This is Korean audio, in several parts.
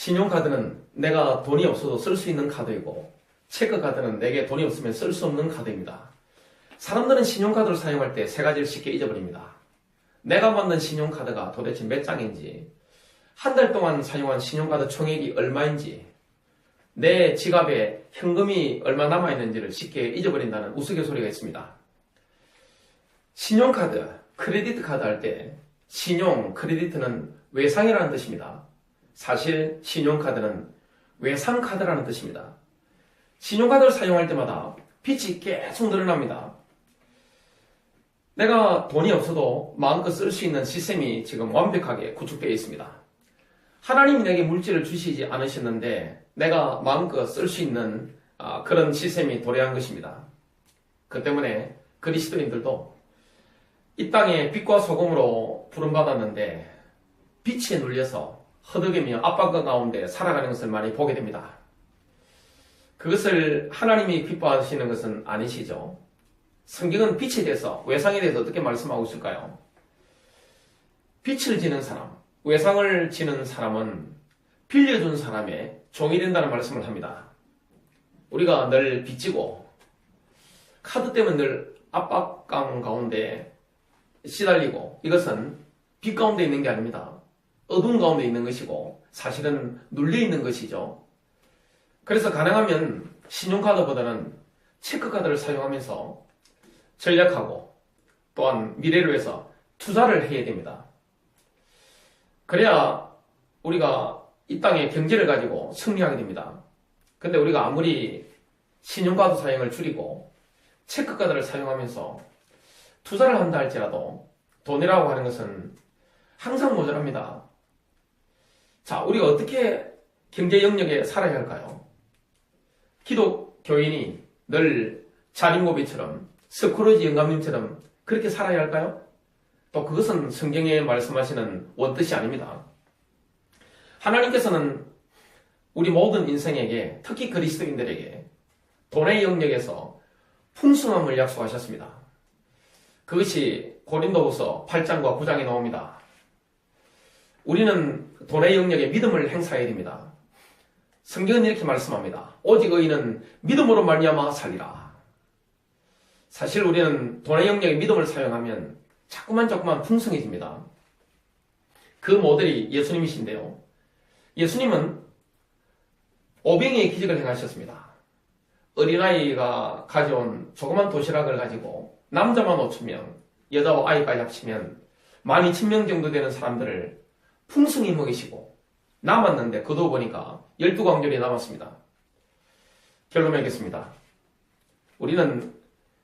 신용카드는 내가 돈이 없어도 쓸 수 있는 카드이고 체크카드는 내게 돈이 없으면 쓸 수 없는 카드입니다. 사람들은 신용카드를 사용할 때 세 가지를 쉽게 잊어버립니다. 내가 만든 신용카드가 도대체 몇 장인지, 한 달 동안 사용한 신용카드 총액이 얼마인지, 내 지갑에 현금이 얼마 남아있는지를 쉽게 잊어버린다는 우스갯소리가 있습니다. 신용카드, 크레디트 카드 할 때 신용, 크레디트는 외상이라는 뜻입니다. 사실 신용카드는 외상카드라는 뜻입니다. 신용카드를 사용할 때마다 빚이 계속 늘어납니다. 내가 돈이 없어도 마음껏 쓸 수 있는 시스템이 지금 완벽하게 구축되어 있습니다. 하나님이 내게 물질을 주시지 않으셨는데 내가 마음껏 쓸 수 있는 아, 그런 시스템이 도래한 것입니다. 그 때문에 그리스도인들도 이 땅에 빛과 소금으로 부름받았는데 빛에 눌려서 허덕이며 압박과 가운데 살아가는 것을 많이 보게 됩니다. 그것을 하나님이 기뻐하시는 것은 아니시죠. 성경은 빛에 대해서, 외상에 대해서 어떻게 말씀하고 있을까요? 빛을 지는 사람, 외상을 지는 사람은 빌려준 사람의 종이 된다는 말씀을 합니다. 우리가 늘 빚지고, 카드 때문에 늘 압박감 가운데 시달리고, 이것은 빛 가운데 있는 게 아닙니다. 어두운 가운데 있는 것이고, 사실은 눌려 있는 것이죠. 그래서 가능하면 신용카드보다는 체크카드를 사용하면서 전략하고 또한 미래를 위해서 투자를 해야 됩니다. 그래야 우리가 이 땅의 경제를 가지고 승리하게 됩니다. 근데 우리가 아무리 신용카드 사용을 줄이고 체크카드를 사용하면서 투자를 한다 할지라도 돈이라고 하는 것은 항상 모자랍니다. 자, 우리가 어떻게 경제 영역에 살아야 할까요? 기독교인이 늘 자린고비처럼 스크루지 영감님처럼 그렇게 살아야 할까요? 또 그것은 성경에 말씀하시는 원뜻이 아닙니다. 하나님께서는 우리 모든 인생에게 특히 그리스도인들에게 돈의 영역에서 풍성함을 약속하셨습니다. 그것이 고린도후서 8장과 9장에 나옵니다. 우리는 돈의 영역에 믿음을 행사해야 됩니다. 성경은 이렇게 말씀합니다. 오직 의인은 믿음으로 말미암아 살리라. 사실 우리는 돈의 영역에 믿음을 사용하면 자꾸만 자꾸만 풍성해집니다. 그 모델이 예수님이신데요. 예수님은 오병이의 기적을 행하셨습니다. 어린아이가 가져온 조그만 도시락을 가지고 남자만 5천명, 여자와 아이까지 합치면 12,000명 정도 되는 사람들을 풍성히 먹이시고 남았는데 거두어 보니까 12광절이 남았습니다. 결론 맺겠습니다. 우리는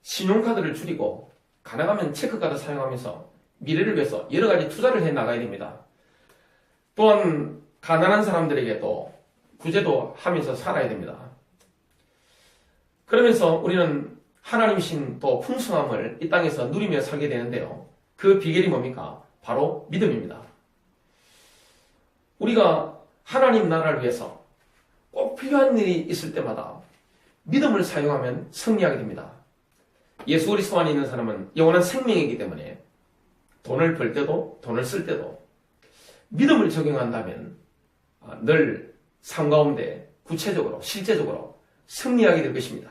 신용카드를 줄이고 가능하면 체크카드 사용하면서 미래를 위해서 여러 가지 투자를 해 나가야 됩니다. 또한 가난한 사람들에게도 구제도 하면서 살아야 됩니다. 그러면서 우리는 하나님이신 또 풍성함을 이 땅에서 누리며 살게 되는데요. 그 비결이 뭡니까? 바로 믿음입니다. 우리가 하나님 나라를 위해서 꼭 필요한 일이 있을 때마다 믿음을 사용하면 승리하게 됩니다. 예수 그리스도 안에 있는 사람은 영원한 생명이기 때문에 돈을 벌 때도 돈을 쓸 때도 믿음을 적용한다면 늘 삶 가운데 구체적으로 실제적으로 승리하게 될 것입니다.